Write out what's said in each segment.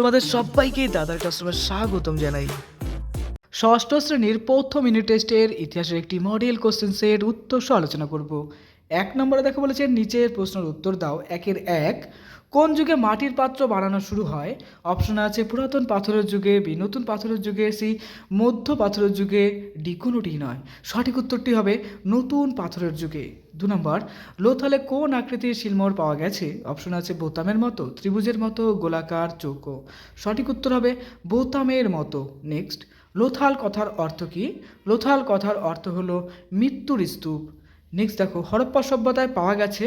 তোমাদের সবাইকে দাদার কাস্টমার স্বাগতম জানাই। ষষ্ঠ শ্রেণির প্রথম ইউনিট টেস্টের ইতিহাসের একটি মডেল কোশ্চেন সেট উত্তর আলোচনা করব। এক নম্বরে দেখা বলেছে, নিচের প্রশ্নের উত্তর দাও। একের এক, কোন যুগে মাটির পাত্র বানানো শুরু হয়? অপশন আছে, পুরাতন পাথরের যুগে বি, নতুন পাথরের যুগে সি, মধ্য পাথরের যুগে ডি কোনোটি নয়। সঠিক উত্তরটি হবে, নতুন পাথরের যুগে। দু নম্বর, লোথালে কোন আকৃতির শিলমোহর পাওয়া গেছে? অপশন আছে, বোতামের মতো, ত্রিভুজের মতো, গোলাকার চৌকো। সঠিক উত্তর হবে, বোতামের মতো। নেক্সট, লোথাল কথার অর্থ কি? লোথাল কথার অর্থ হলো মৃত্যুর স্তূপ। নেক্সট দেখো, হরপ্পা সভ্যতায় পাওয়া গেছে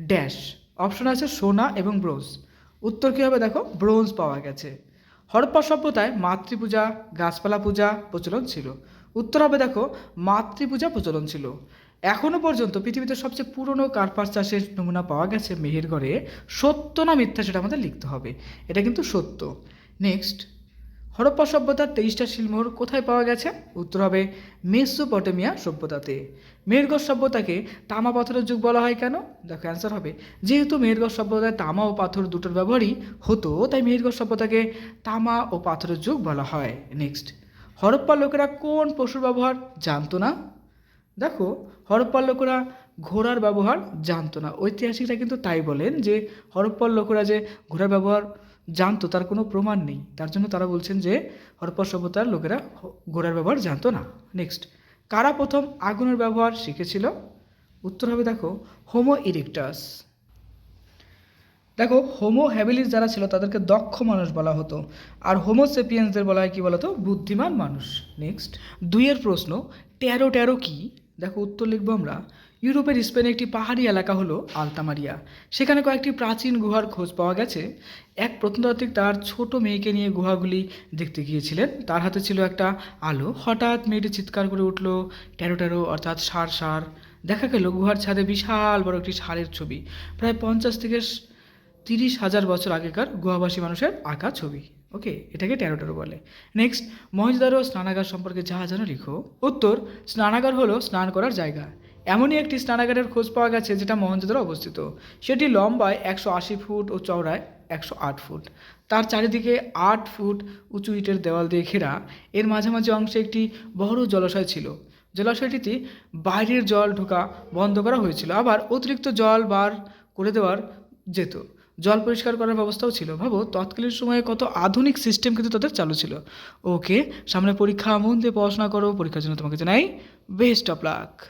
ড্যাশ অপশন আছে সোনা এবং ব্রোঞ্জ উত্তর কী হবে দেখো? ব্রোঞ্জ পাওয়া গেছে। হরপ্পা সভ্যতায় মাতৃপূজা, গাছপালা পূজা, প্রচলন ছিল। উত্তর হবে দেখো, মাতৃপূজা প্রচলন ছিল। এখনও পর্যন্ত পৃথিবীতে সবচেয়ে পুরনো কার্পাস চাষের নমুনা পাওয়া গেছে মেহেরগড়ে। সত্য না মিথ্যা সেটা আমাদের লিখতে হবে। এটা কিন্তু সত্য। নেক্সট হরপ্পা সভ্যতার তেইশটা শিলমোহর কোথায় পাওয়া গেছে? উত্তর হবে মেসোপটেমিয়া সভ্যতাতে। মেহেরগড় সভ্যতাকে তামা পাথরের যুগ বলা হয় কেন? দেখো অ্যান্সার হবে, যেহেতু মেহেরগড় সভ্যতায় তামা ও পাথর দুটোর ব্যবহারই হতো, তাই মেহেরগড় সভ্যতাকে তামা ও পাথরের যুগ বলা হয়। নেক্সট হরপ্পার লোকেরা কোন পশুর ব্যবহার জানতো না? দেখো হরপ্পার লোকেরা ঘোড়ার ব্যবহার জানতো না। ঐতিহাসিকরা কিন্তু তাই বলেন যে হরপ্পার লোকেরা যে ঘোড়ার ব্যবহার জানতো, তার কোনো প্রমাণ নেই। তার জন্য তারা বলছেন যে, হরপ্পা সভ্যতার লোকেরা ঘোড়ার ব্যবহার জানতো না। নেক্সট কারা প্রথম আগুনের ব্যবহার শিখেছিল? উত্তর হবে, দেখো হোমো ইরিকটাস দেখো হোমো হ্যাবিলিস যারা ছিল, তাদেরকে দক্ষ মানুষ বলা হতো। আর হোমো সেপিয়েন্সদের বলা হয় কি বলতো? বুদ্ধিমান মানুষ। নেক্সট দুইয়ের প্রশ্ন, ট্যারো ট্যারো কি? দেখো, উত্তর লিখব আমরা। ইউরোপের স্পেনে একটি পাহাড়ি এলাকা হলো আলতামারিয়া। সেখানে কয়েকটি প্রাচীন গুহার খোঁজ পাওয়া গেছে। এক প্রত্নতাত্ত্বিক তার ছোট মেয়েকে নিয়ে গুহাগুলি দেখতে গিয়েছিলেন। তার হাতে ছিল একটা আলো। হঠাৎ মেয়েটি চিৎকার করে উঠল, ট্যারো ট্যারো, অর্থাৎ সার সার। দেখা গেল, গুহার ছাদে বিশাল বড় একটি সারের ছবি। প্রায় পঞ্চাশ থেকে তিরিশ হাজার বছর আগেকার গুহাবাসী মানুষের আঁকা ছবি। ওকে, এটাকে ট্যারো ট্যারো বলে। নেক্সট মহেশদার ও স্নানাগার সম্পর্কে যা জানো লিখো। উত্তর, স্নানাগার হলো স্নান করার জায়গা। এমনই একটি স্নানাগারের খোঁজ পাওয়া গেছে যেটা মহেঞ্জোদারো অবস্থিত। সেটি লম্বায় একশো আশি ফুট ও চওড়ায় একশো আট ফুট। তার চারিদিকে আট ফুট উঁচু ইটের দেওয়াল দিয়ে ঘেরা। এর মাঝামাঝি অংশে একটি বড় জলাশয় ছিল। জলাশয়টিতে বাইরের জল ঢোকা বন্ধ করা হয়েছিল। আবার অতিরিক্ত জল বার করে দেওয়ার যেত। জল পরিষ্কার করার ব্যবস্থাও ছিল। ভাবো, তৎকালীন সময়ে কত আধুনিক সিস্টেম কিন্তু তাদের চালু ছিল। ওকে, সামনে পরীক্ষা, মন দিয়ে পড়াশোনা করো। পরীক্ষার জন্য তোমাকে জানাই, বেস্ট অফ লাক।